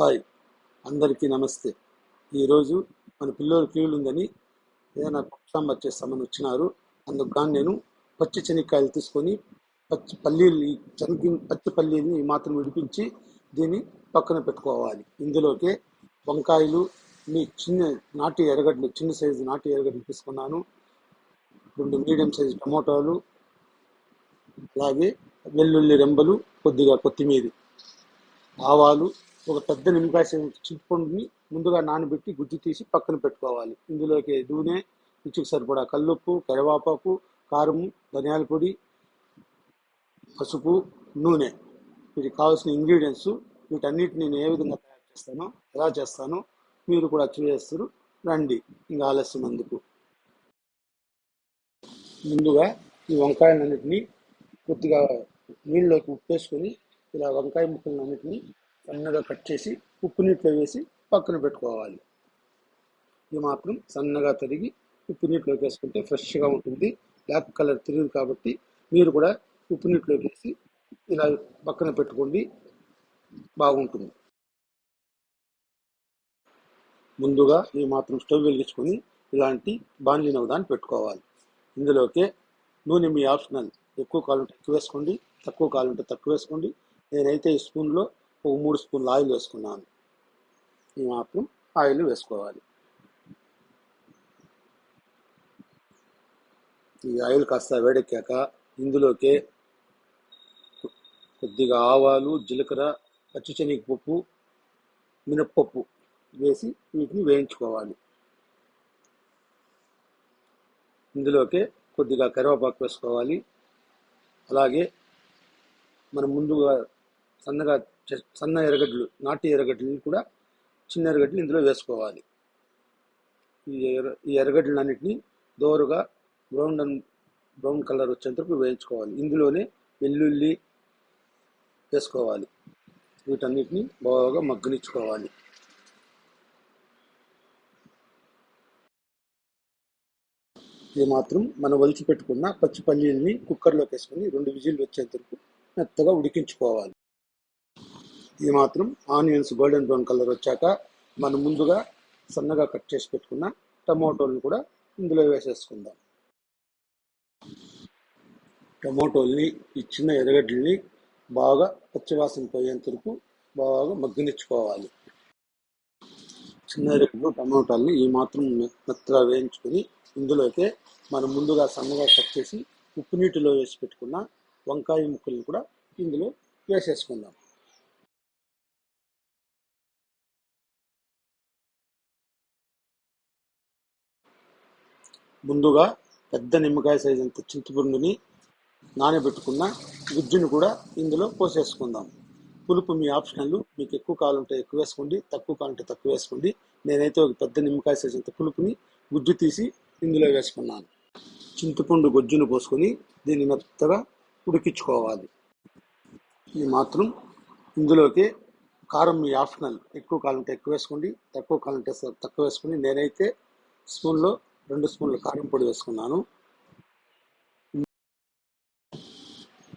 Hi. అందరికీ నమస్తే. ఈరోజు మన పిల్లలు ఫీల్ ఉందని ఏదైనా సాంబార్ చేస్తామని వచ్చినారు. అందుకు నేను పచ్చి శనక్కాయలు తీసుకొని పచ్చి పల్లీలు ఈ పచ్చి పల్లీలని ఈ మాత్రం విడిపించి దీన్ని పక్కన పెట్టుకోవాలి. ఇందులోకి వంకాయలు మీ చిన్న నాటి ఎరగడ్డలు చిన్న సైజు నాటి ఎరగడ్డలు తీసుకున్నాను. రెండు మీడియం సైజు టమోటాలు అలాగే వెల్లుల్లి రెంబలు కొద్దిగా కొత్తిమీర ఆవాలు ఒక పెద్ద నిమ్మకాయ చింతపండుని ముందుగా నానబెట్టి గుజ్జు తీసి పక్కన పెట్టుకోవాలి. ఇందులోకి నూనె రుచికి సరిపడా కల్లుప్పు కరివేపాకు కారము ధనియాల పొడి పసుపు నూనె. వీటికి కావాల్సిన ఇంగ్రీడియంట్స్ వీటన్నిటిని నేను ఏ విధంగా తయారు చేస్తానో ఎలా చేస్తానో మీరు కూడా చేస్తారు రండి ఇంకా ఆలస్యం అందుకు ముందుగా ఈ వంకాయలన్నింటినీ కొద్దిగా నీళ్ళలోకి ఉప్పేసుకొని ఇలా వంకాయ ముక్కలన్నింటినీ సన్నగా కట్ చేసి ఉప్పు నీటిలో వేసి పక్కన పెట్టుకోవాలి. ఇది మాత్రం సన్నగా తరిగి ఉప్పు నీటిలోకి వేసుకుంటే ఫ్రెష్గా ఉంటుంది. బ్లాక్ కలర్ తిరిగింది కాబట్టి మీరు కూడా ఉప్పు నీటిలోకి వేసి ఇలా పక్కన పెట్టుకోండి. బాగుంటుంది. ముందుగా ఈ మాత్రం స్టవ్ వెలిగించుకొని ఇలాంటి బాండ్లీని ఒకదాన్ని పెట్టుకోవాలి. ఇందులోకి నూనె మీ ఆప్షనల్. ఎక్కువ కావాలంటే ఎక్కువ వేసుకోండి తక్కువ కావాలంటే తక్కువ వేసుకోండి. నేనైతే ఈ స్పూన్లో ఒక మూడు స్పూన్లు ఆయిల్ వేసుకున్నాను. ఈ మాత్రం ఆయిల్ వేసుకోవాలి. ఈ ఆయిల్ కాస్త వేడెక్కాక ఇందులోకి కొద్దిగా ఆవాలు జీలకర్ర పచ్చిశనగపప్పు మినప్పప్పు వేసి వీటిని వేయించుకోవాలి. ఇందులోకే కొద్దిగా కరివేపాకు వేసుకోవాలి. అలాగే మనం ముందుగా సన్నగా సన్న ఎర్రగడ్డలు నాటి ఎర్రగడ్డలు కూడా చిన్న ఎర్రగడ్డలు ఇందులో వేసుకోవాలి. ఈ ఎర్ర ఈ ఎర్రగడ్డలన్నింటినీ దోరగా బ్రౌన్ అండ్ బ్రౌన్ కలర్ వచ్చేంత వేయించుకోవాలి. ఇందులోనే వెల్లుల్లి వేసుకోవాలి. వీటన్నిటిని బాగా మగ్గనిచ్చుకోవాలి. ఇది మాత్రం మనం ఒలిచి పెట్టుకున్న పచ్చి పల్లీలని కుక్కర్లోకి వేసుకొని రెండు విజిల్లు వచ్చేంతవరకు మెత్తగా ఉడికించుకోవాలి. ఇది మాత్రం ఆనియన్స్ గోల్డెన్ బ్రౌన్ కలర్ వచ్చాక మనం ముందుగా సన్నగా కట్ చేసి పెట్టుకున్న టమోటోలను కూడా ఇందులో వేసేసుకుందాం. టమోటోల్ని ఈ చిన్న ఎర్రగడ్డల్ని బాగా పచ్చివాసన పోయేంత వరకు బాగా మగ్గనిచ్చుకోవాలి. చిన్న ఎరగడ్డలు టమోటాలని ఈ మాత్రం మెత్తగా వేయించుకొని ఇందులోకి మనం ముందుగా సన్నగా కట్ చేసి ఉప్పు నీటిలో వేసి పెట్టుకున్న వంకాయ ముక్కల్ని కూడా ఇందులో వేసేసుకుందాం. ముందుగా పెద్ద నిమ్మకాయ సైజు అంత చింతపండుని నానబెట్టుకున్న గుజ్జును కూడా ఇందులో పోసేసుకుందాం. పులుపు మీ ఆప్షనల్. మీకు ఎక్కువ కావాలంటే ఎక్కువ వేసుకోండి తక్కువ కావాలంటే తక్కువ వేసుకోండి. నేనైతే ఒక పెద్ద నిమ్మకాయ సైజు అంత పులుపుని గుజ్జు తీసి ఇందులో వేసుకున్నాను. చింతపండు గుజ్జును పోసుకొని దీన్ని మెత్తగా ఉడికించుకోవాలి. ఇది మాత్రం ఇందులోకి కారం మీ ఆప్షనల్. ఎక్కువ కావాలంటే ఎక్కువ వేసుకోండి తక్కువ కావాలంటే తక్కువ వేసుకుని నేనైతే స్పూన్లో రెండు స్పూన్ల కారం పొడి వేసుకున్నాను.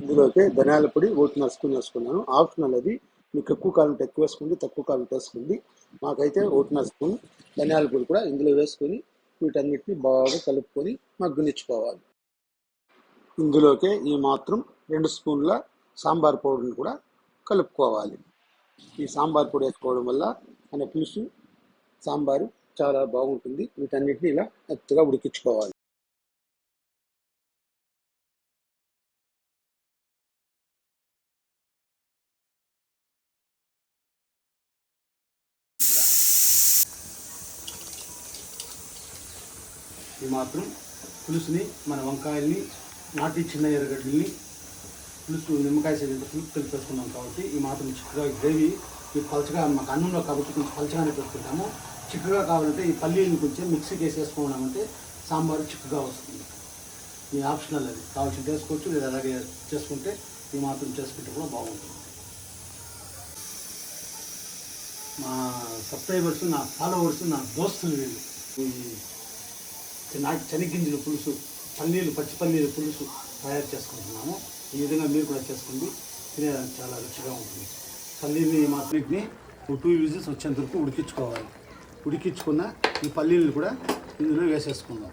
ఇందులోకి ధనియాల పొడి ఒకటిన్నర స్పూన్ వేసుకున్నాను. ఆప్షనల్ అది మీకు ఎక్కువ కాలం ఎక్కువ వేసుకోండి తక్కువ కాలం వేసుకోండి. మాకైతే ఒకటిన్నర స్పూన్ ధనియాల పొడి కూడా ఇందులో వేసుకొని వీటన్నిటిని బాగా కలుపుకొని మగ్గనిచ్చుకోవాలి. ఇందులోకి ఈ మాత్రం రెండు స్పూన్ల సాంబార్ పౌడర్ని కూడా కలుపుకోవాలి. ఈ సాంబార్ పొడి వేసుకోవడం వల్ల మన పులుసు సాంబారు చాలా బాగుంటుంది. వీటన్నిటిని ఇలా మెత్తగా ఉడికించుకోవాలి. ఈ మాత్రం పులుసుని మన వంకాయల్ని నాటి చిన్న ఎర్రగడ్డల్ని పులుసు నిమ్మకాయ సైజు పులుసు కలిపేసుకున్నాం కాబట్టి ఈ మాత్రం చిక్కగా గ్రేవీ ఈ పలచగా మాకు అన్నంలో కాబట్టి కొంచెం పలచగానే పెట్టుకుంటాము చిక్కగా కావాలంటే ఈ పల్లీలు కొంచెం మిక్సీకి వేసేసుకున్నామంటే సాంబారు చిక్కగా వస్తుంది మీ ఆప్షనల్ అది కావాల్సిన చేసుకోవచ్చు లేదా అలాగే చేసుకుంటే ఈ మాత్రం చేసుకుంటే కూడా బాగుంటుంది మా సబ్స్క్రైబర్స్ నా ఫాలోవర్స్ నా దోస్తులు వీళ్ళు ఈ నాటి చెనిగ్గింజల పులుసు పల్లీలు పచ్చి పల్లీల పులుసు తయారు చేసుకుంటున్నాము ఈ విధంగా మీరు కూడా చేసుకోండి తినేదానికి చాలా రుచిగా ఉంటుంది పల్లీని మాత్రం టూ విజిల్స్ వచ్చేంత వరకు ఉడికించుకోవాలి ఉడికించుకున్న ఈ పల్లీలను కూడా ఇందులో వేసేసుకుందాం.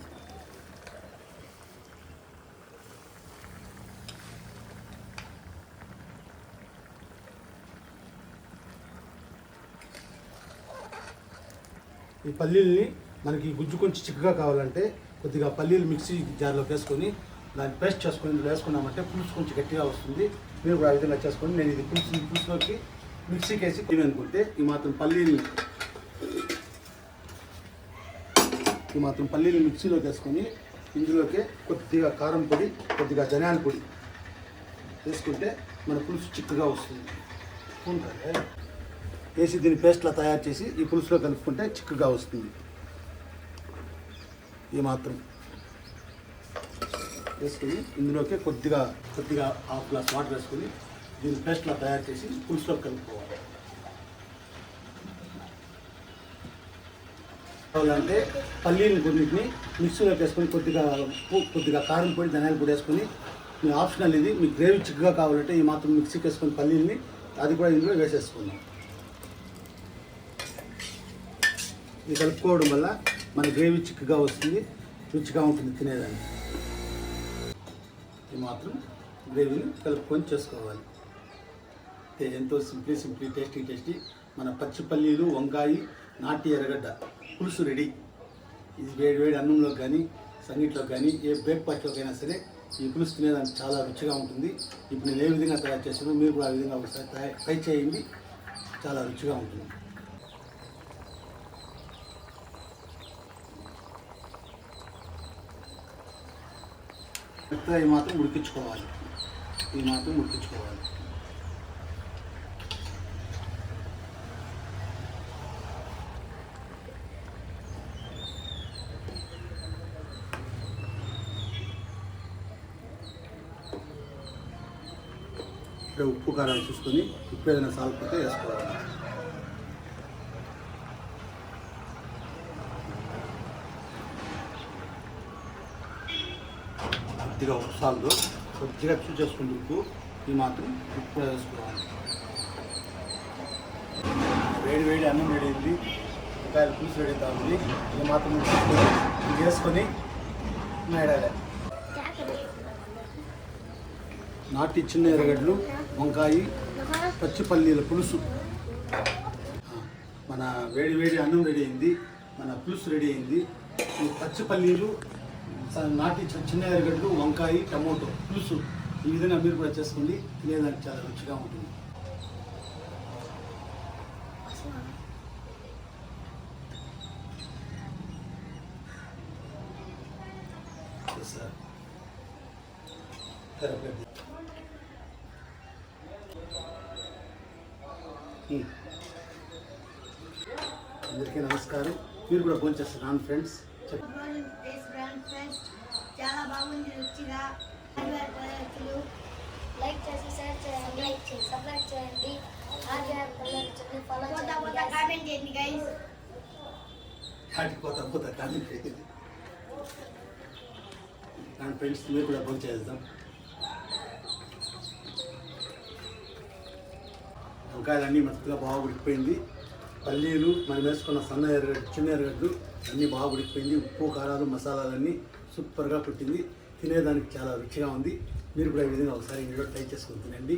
ఈ పల్లీల్ని మనకి గుజ్జు కొంచెం చిక్కగా కావాలంటే కొద్దిగా పల్లీలు మిక్సీ జార్లోకి వేసుకొని దాన్ని పేస్ట్ చేసుకొని ఇందులో వేసుకున్నామంటే పులుసు కొంచెం గట్టిగా వస్తుంది. మీరు కూడా ఆ విధంగా చేసుకొని నేను ఇది పులుసు పులుసులోకి మిక్సీకి వేసి తిని అనుకుంటే ఈ మాత్రం పల్లీని ఈ మాత్రం పల్లీలు మిక్సీలోకి వేసుకొని ఇందులోకి కొద్దిగా కారం పొడి కొద్దిగా ధనియాల పొడి వేసుకుంటే మన పులుసు చిక్కగా వస్తుంది. ఉంటుంది వేసి దీన్ని పేస్ట్లా తయారు చేసి ఈ పులుసులో కలుపుకుంటే చిక్కగా వస్తుంది. ఈ మాత్రం వేసుకుని ఇందులోకి కొద్దిగా కొద్దిగా హాఫ్ గ్లాస్ వాటర్ వేసుకొని దీన్ని పేస్ట్లా తయారు చేసి పులుసులో కలుపుకోవాలి. కావాలంటే పల్లీని కొన్నింటిని మిక్సీలోకి వేసుకొని కొద్దిగా కొద్దిగా కారం పొడి ధనియాల పొడి వేసుకొని మీ ఆప్షనల్ ఇది మీకు గ్రేవీ చిక్కుగా కావాలంటే ఈ మాత్రం మిక్సీకి వేసుకొని పల్లీని అది కూడా ఇందులో వేసేసుకుందాం. ఇది కలుపుకోవడం వల్ల మన గ్రేవీ చిక్కుగా వస్తుంది రుచిగా ఉంటుంది తినేదానికి. ఇది మాత్రం గ్రేవీని కలుపుకొని చేసుకోవాలి. ఎంతో సింప్లీ సింప్లీ టేస్టీ టేస్టీ. మన పచ్చి పల్లీలు నాటి ఎర్రగడ్డ. పులుసు రెడీ ఇది వేడి వేడి అన్నంలో కానీ సంగీట్లోకి కానీ ఏ బ్రేక్ఫాస్ట్లోకి అయినా సరే ఈ పులుసు తినేదానికి చాలా రుచిగా ఉంటుంది. ఇప్పుడు నేను ఏ విధంగా తయారు చేస్తున్నాను మీరు కూడా ఆ విధంగా ఒకసారి తయారు ట్రై చేయండి. చాలా రుచిగా ఉంటుంది. మెత్తగా ఈ మాత్రం ఉడికించుకోవాలి. ఈ మాత్రం ఉడికించుకోవాలి. ఇక్కడ ఉప్పు కారాలు చూసుకొని ఉప్పు ఏదైనా సాలిపోతే వేసుకోవాలి. కొద్దిగా ఉప్పు సాల్దు కొద్దిగా చూసి చేసుకుంటే ఉప్పు ఈ మాత్రం ఉప్పు వేసుకోవాలి. వేడి వేడి అన్నం వేడైంది ఉల్లిపాయలు పులుసు రెడీ ఉంది. ఈ మాత్రం తీసుకొని వేసుకొని మేడాలి నాటి చిన్న ఎర్రగడ్డలు వంకాయ పచ్చి పల్లీల పులుసు. మన వేడి వేడి అన్నం రెడీ అయింది. మన పులుసు రెడీ అయింది. ఈ పచ్చిపల్లీలు నాటి చిన్న ఎర్రగడ్డలు వంకాయ టమోటో పులుసు ఈ విధంగా మీరు కూడా చేసుకోండి తినేదానికి చాలా రుచిగా ఉంటుంది. సార్ మీరు కూడా ఫోన్ చేస్తున్నాను ఫ్రెండ్స్. చాలా బాగుంది రుచిగా. ఆర్గార్ పదార్థాలు లైక్ చేసి షేర్ చేయండి లైక్ చేసి సబ్స్క్రైబ్ చేయండి. ఫాలో కామెంట్ గైస్ పోతా పోతా అండ్ ఫ్రెండ్స్ మీరు కూడా ఫోన్ చేద్దాం. వంకాయలు అన్నీ మెత్తగా బాగా ఉడికిపోయింది. పల్లీలు మనం వేసుకున్న సన్న ఎర్రగడ్డ చిన్న ఎర్రగడ్డలు అన్నీ బాగా ఉడికిపోయింది. ఉప్పు కారాలు మసాలాలన్నీ సూపర్గా పుట్టింది. తినేదానికి చాలా రుచిగా ఉంది. మీరు కూడా ఈ విధంగా ఒకసారి ఇంట్లో ట్రై చేసుకుని తినండి.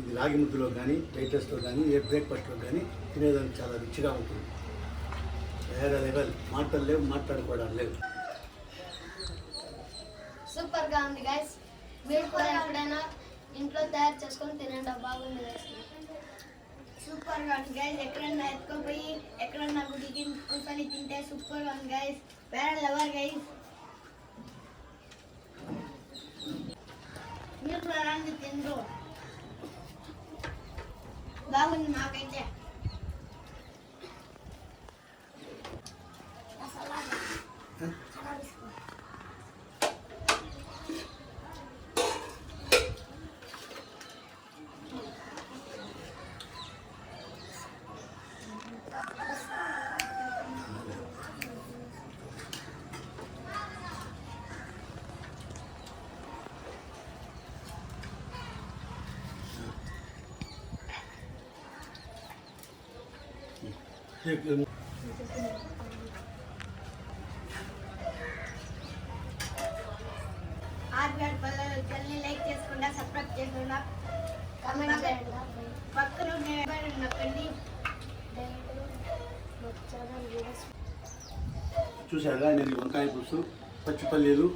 ఇది రాగి ముద్దులో కానీ వైట్ కానీ ఏ బ్రేక్ఫాస్ట్లో కానీ తినేదానికి చాలా రుచిగా ఉంటుంది. వేరే లెవెల్ మాటలు లేవు మాట్లాడుకోవడం లేవు. సూపర్గా ఉంది గాయస్ మీరు కూడా ఎప్పుడైనా ఇంట్లో తయారు చేసుకొని తినండి బాగుంది సూపర్గా ఉంది గైస్ ఎక్కడన్నా ఎత్తుకోపోయి ఎక్కడన్నా గుడికి కూర్చొని తింటే సూపర్గా ఉంది గైస్ వేరే లెవర్ గైస్ మీరు కూడా రండి తిండ్రు బాగుంది మాకైతే ఆర్గాడ్ పల్లెలు ఛానల్ని లైక్ చేసుకుండా సబ్స్క్రైబ్ చేసుకుండా కామెంట్ చేయండి. పక్కన ఉండే బెల్ నొక్కండి. చూసారుగా నేను వంకాయ పులుసు పచ్చి పల్లీలు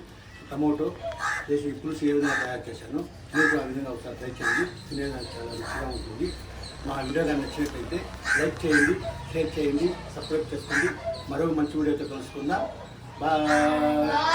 టమోటో వేసి ఈ పులుసు ఏ విధంగా తయారు చేశాను మీరు ఆ విధంగా ఒకసారి ట్రై చేయండి. తినేదానికి చాలా రుచిగా ఉంటుంది. మా వీడియో కానీ నచ్చినట్లయితే లైక్ చేయండి షేర్ చేయండి సబ్స్క్రైబ్ చేసుకోండి. మరో మంచి వీడియోతో కలుసుకుందాం. బాయ్